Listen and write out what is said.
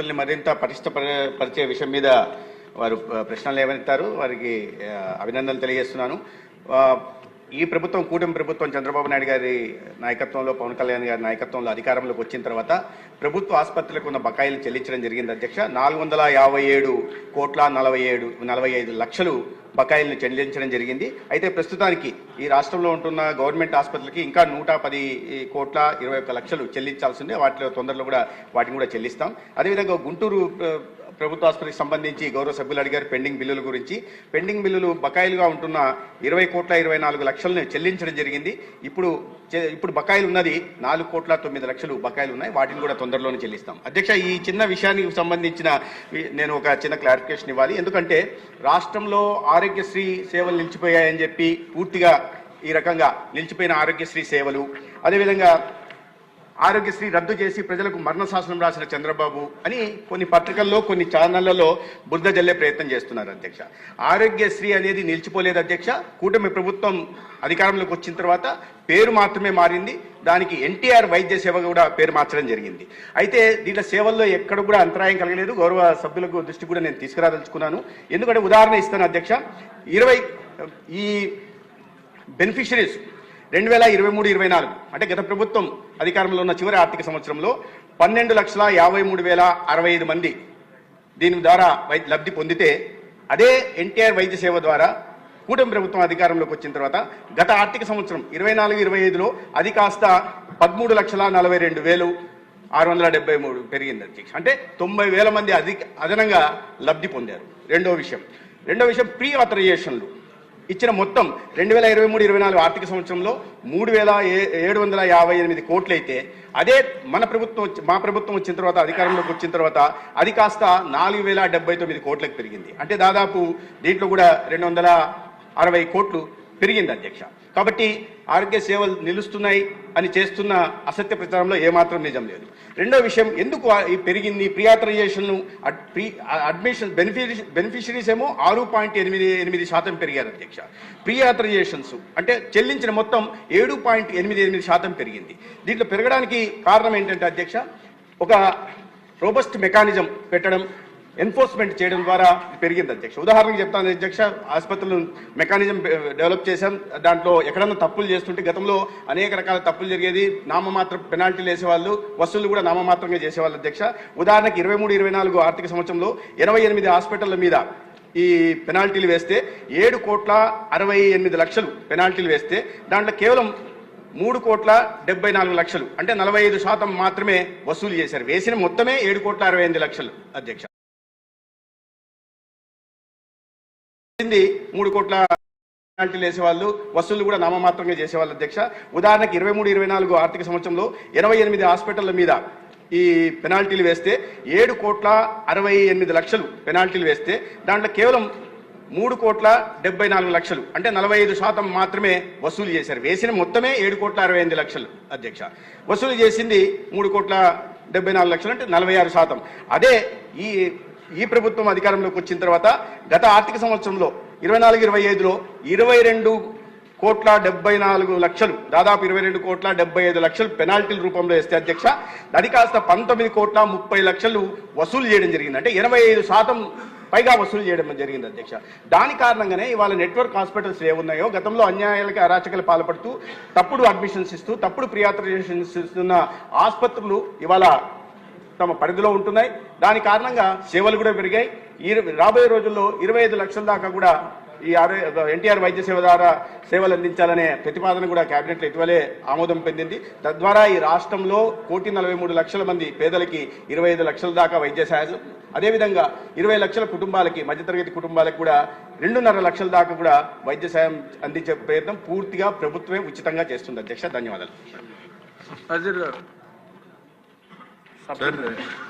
ఆసుపత్రుల్ని మరింత పటిష్ట పరిచే విషయం మీద వారు ప్రశ్నలు లేవనెత్తారు. వారికి అభినందనలు తెలియజేస్తున్నాను. ఈ ప్రభుత్వం కూటమి ప్రభుత్వం చంద్రబాబు నాయుడు గారి నాయకత్వంలో పవన్ కళ్యాణ్ గారి నాయకత్వంలో అధికారంలోకి వచ్చిన తర్వాత ప్రభుత్వ ఆసుపత్రులకు ఉన్న బకాయిలు చెల్లించడం జరిగింది. అధ్యక్ష నాలుగు వందల యాభై ఏడు కోట్ల నలభై ఏడు నలభై ఐదు లక్షలు బకాయిలను చెల్లించడం జరిగింది. అయితే ప్రస్తుతానికి ఈ రాష్ట్రంలో ఉంటున్న గవర్నమెంట్ ఆసుపత్రులకి ఇంకా నూట పది కోట్ల ఇరవై ఒక్క లక్షలు చెల్లించాల్సి ఉంది. వాటిలో తొందరలో కూడా వాటిని కూడా చెల్లిస్తాం. అదేవిధంగా గుంటూరు ప్రభుత్వ ఆసుపత్రికి సంబంధించి గౌరవ సభ్యులు అడిగారు. పెండింగ్ బిల్లుల గురించి. పెండింగ్ బిల్లులు బకాయిలుగా ఉంటున్న ఇరవై కోట్ల ఇరవై నాలుగు లక్షలను చెల్లించడం జరిగింది. ఇప్పుడు ఇప్పుడు బకాయిలు ఉన్నది నాలుగు కోట్ల తొమ్మిది లక్షలు బకాయిలు ఉన్నాయి. వాటిని కూడా తొందరలోనే చెల్లిస్తాం. అధ్యక్ష ఈ చిన్న విషయానికి సంబంధించిన నేను ఒక చిన్న క్లారిఫికేషన్ ఇవ్వాలి. ఎందుకంటే రాష్ట్రంలో ఆరోగ్యశ్రీ సేవలు నిలిచిపోయాయని చెప్పి పూర్తిగా ఈ రకంగా నిలిచిపోయిన ఆరోగ్యశ్రీ సేవలు. అదేవిధంగా ఆరోగ్యశ్రీ రద్దు చేసి ప్రజలకు మరణ శాసనం రాసిన చంద్రబాబు అని కొన్ని పత్రికల్లో కొన్ని ఛానళ్ళలో బురద జల్లే ప్రయత్నం చేస్తున్నారు అధ్యక్ష. ఆరోగ్యశ్రీ అనేది నిలిచిపోలేదు అధ్యక్ష. కూటమి ప్రభుత్వం అధికారంలోకి వచ్చిన తర్వాత పేరు మాత్రమే మారింది. దానికి ఎన్టీఆర్ వైద్య సేవ కూడా పేరు మార్చడం జరిగింది. అయితే దీంట్లో సేవల్లో ఎక్కడ కూడా అంతరాయం కలగలేదు. గౌరవ సభ్యులకు దృష్టి కూడా నేను తీసుకురాదలుచుకున్నాను. ఎందుకంటే ఉదాహరణ ఇస్తాను అధ్యక్ష. ఇరవై ఈ బెనిఫిషరీస్ రెండు వేల ఇరవై మూడు ఇరవై నాలుగు. అంటే గత ప్రభుత్వం అధికారంలో ఉన్న చివరి ఆర్థిక సంవత్సరంలో పన్నెండు లక్షల యాభై మూడు వేల అరవై ఐదు మంది దీని ద్వారా వై- లబ్ధి పొందితే అదే ఎన్టీఆర్ వైద్య సేవ ద్వారా కూటమి ప్రభుత్వం అధికారంలోకి వచ్చిన తర్వాత గత ఆర్థిక సంవత్సరం ఇరవై నాలుగు ఇరవై ఐదులో అది కాస్త పదమూడు లక్షల నలభై రెండు వేలు ఆరు వందల డెబ్బై మూడు పెరిగింది అధ్యక్ష. అంటే తొంభై వేల మంది అధిక అదనంగా లబ్ధి పొందారు. రెండో విషయం. రెండో విషయం ప్రీ ఆథరైజేషన్లు ఇచ్చిన మొత్తం రెండు వేల ఇరవై మూడు ఇరవై నాలుగు ఆర్థిక సంవత్సరంలో మూడు వేల ఏడు వందల యాభై ఎనిమిది కోట్లు అయితే అదే మన ప్రభుత్వం మా ప్రభుత్వం వచ్చిన తర్వాత అధికారంలోకి వచ్చిన తర్వాత అది కాస్త నాలుగు వేల డెబ్బై తొమ్మిది కోట్లకు పెరిగింది. అంటే దాదాపు దీంట్లో కూడా రెండు వందల అరవై కోట్లు పెరిగింది అధ్యక్ష. కాబట్టి ఆరోగ్య సేవలు నిలుస్తున్నాయి అని చేస్తున్న అసత్య ప్రచారంలో ఏమాత్రం నిజం లేదు. రెండో విషయం ఎందుకు పెరిగింది ప్రీ పెరిగింది? ప్రియాథరైజేషన్ ప్రీ అడ్మిషన్ బెనిఫిష బెనిఫిషరీస్ ఏమో ఆరు పాయింట్ ఎనిమిది ఎనిమిది శాతం పెరిగారు అధ్యక్ష. ప్రియాథరైజేషన్స్ అంటే చెల్లించిన మొత్తం ఏడు పాయింట్ ఎనిమిది ఎనిమిది శాతం పెరిగింది. దీంట్లో పెరగడానికి కారణం ఏంటంటే అధ్యక్ష ఒక రోబస్ట్ మెకానిజం పెట్టడం ఎన్ఫోర్స్మెంట్ చేయడం ద్వారా పెరిగింది అధ్యక్ష. ఉదాహరణకు చెప్తాను అధ్యక్ష ఆసుపత్రులు మెకానిజం డెవలప్ చేశాం. దాంట్లో ఎక్కడన్నా తప్పులు చేస్తుంటే గతంలో అనేక రకాల తప్పులు జరిగేది. నామమాత్రం పెనాల్టీలు వేసేవాళ్ళు వసూళ్ళు కూడా నామమాత్రంగా చేసేవాళ్ళు అధ్యక్ష. ఉదాహరణకి ఇరవై మూడు ఇరవై నాలుగు ఆర్థిక సంవత్సరంలో ఇరవై ఎనిమిది హాస్పిటళ్ళ మీద ఈ పెనాల్టీలు వేస్తే ఏడు కోట్ల అరవై ఎనిమిది లక్షలు పెనాల్టీలు వేస్తే దాంట్లో కేవలం మూడు కోట్ల డెబ్బై నాలుగు లక్షలు అంటే నలభై ఐదు శాతం మాత్రమే వసూలు చేశారు. వేసిన మొత్తమే ఏడు కోట్ల అరవై ఎనిమిది లక్షలు అధ్యక్ష. ఇది మూడు కోట్ల పెనాల్టీలు వేసేవాళ్ళు వసూళ్ళు కూడా నామమాత్రంగా చేసేవాళ్ళు అధ్యక్ష. ఉదాహరణకి ఇరవై మూడు ఇరవై నాలుగు ఆర్థిక సంవత్సరంలో ఇరవై ఎనిమిది హాస్పిటళ్ళ మీద ఈ పెనాల్టీలు వేస్తే ఏడు కోట్ల అరవై ఎనిమిది లక్షలు పెనాల్టీలు వేస్తే దాంట్లో కేవలం మూడు కోట్ల డెబ్బై నాలుగు లక్షలు అంటే నలభై ఐదు శాతం మాత్రమే వసూలు చేశారు. వేసిన మొత్తమే ఏడు కోట్ల అరవై ఎనిమిది లక్షలు అధ్యక్ష. వసూలు చేసింది మూడు కోట్ల డెబ్బై నాలుగు లక్షలు అంటే నలభై ఆరు శాతం. అదే ఈ ఈ ప్రభుత్వం అధికారంలోకి వచ్చిన తర్వాత గత ఆర్థిక సంవత్సరంలో ఇరవై నాలుగు ఇరవై ఐదులో ఇరవై రెండు కోట్ల డెబ్బై నాలుగు లక్షలు దాదాపు ఇరవై రెండు కోట్ల డెబ్బై ఐదు లక్షలు పెనాల్టీల రూపంలో వేస్తే అధ్యక్ష అది కాస్త పంతొమ్మిది కోట్ల ముప్పై లక్షలు వసూలు చేయడం జరిగింది. అంటే ఇరవై ఐదు శాతం పైగా వసూలు చేయడం జరిగింది అధ్యక్ష. దాని కారణంగానే ఇవాళ నెట్వర్క్ హాస్పిటల్స్ ఏమున్నాయో గతంలో అన్యాయాలకి అరాచకలు పాల్పడుతూ తప్పుడు అడ్మిషన్స్ ఇస్తూ తప్పుడు ప్రియాథరైజేషన్స్ ఇస్తున్న ఆసుపత్రులు ఇవాళ తమ పరిధిలో ఉంటున్నాయి. దాని కారణంగా సేవలు కూడా పెరిగాయి. ఈ రాబోయే రోజుల్లో ఇరవై ఐదు లక్షల దాకా కూడా ఈ ఎన్టీఆర్ వైద్య సేవ ద్వారా సేవలు అందించాలనే ప్రతిపాదన కూడా కేబినెట్లో ఇటీవలే ఆమోదం పొందింది. తద్వారా ఈ రాష్ట్రంలో కోటి నలభై మూడు లక్షల మంది పేదలకి ఇరవై ఐదు లక్షల దాకా వైద్య సహాయం అదేవిధంగా ఇరవై లక్షల కుటుంబాలకి మధ్యతరగతి కుటుంబాలకు కూడా రెండున్నర లక్షల దాకా కూడా వైద్య సాయం అందించే ప్రయత్నం పూర్తిగా ప్రభుత్వమే ఉచితంగా చేస్తుంది. అధ్యక్ష ధన్యవాదాలు. Verbindlich.